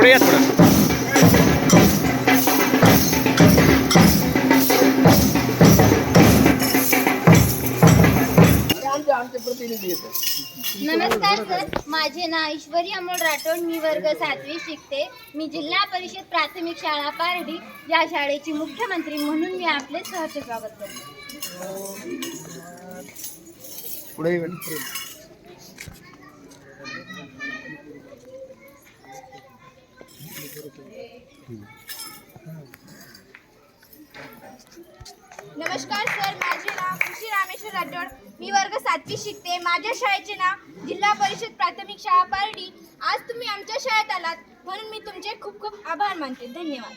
पुढे या थोडं नमस्कार सर. माझे नाव ईश्वरी अमोल राठोड. मी वर्ग सातवी शिकते. मी जिल्हा परिषद प्राथमिक शाळा पारडी या शाळेची मुख्यमंत्री म्हणून मी आपले सहर्ष स्वागत करते. पुढे नमस्कार सर. माझे नाव खुशी रामेश्वर राठोड. मी वर्ग सातवी शिकते. माझ्या शाळेचे नाव जिल्हा परिषद प्राथमिक शाळा पारडी. आज तुम्ही आमच्या शाळेत आलात. म्हणून मी तुमचे खूप खूप आभार मानते. धन्यवाद.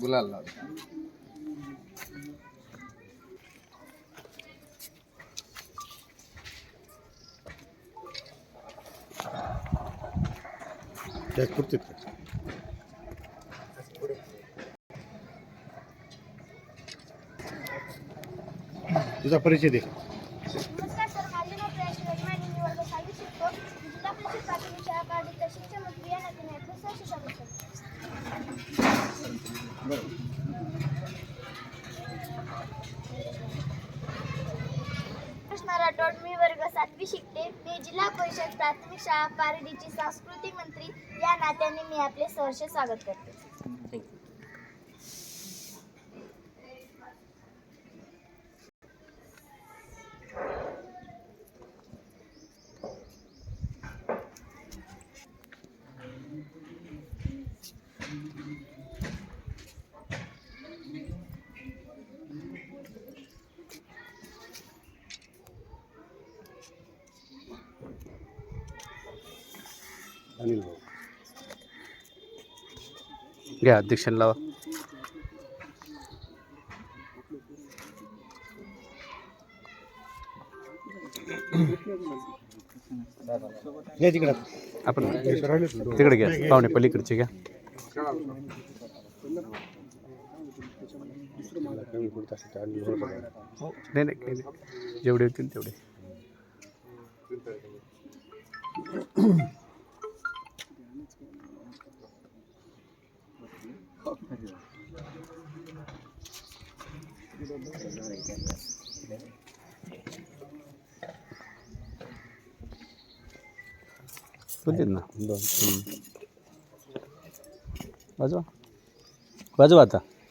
गुलाल तुझा परिचय दे मी जिल्हा परिषद प्राथमिक शाळा पारडीची सांस्कृतिक मंत्री या नात्याने मी आपले सहर्ष स्वागत करते. अनिल भाऊ. घ्या अध्यक्षांना लावा. तिकडं. आपण तिकडे घ्या पाहुणे पलीकडचे घ्या. कमी पडत असेल तर अनिल भाऊ बघा. हो नाही नाही काही नाही जेवढे होतील तेवढे होतील ना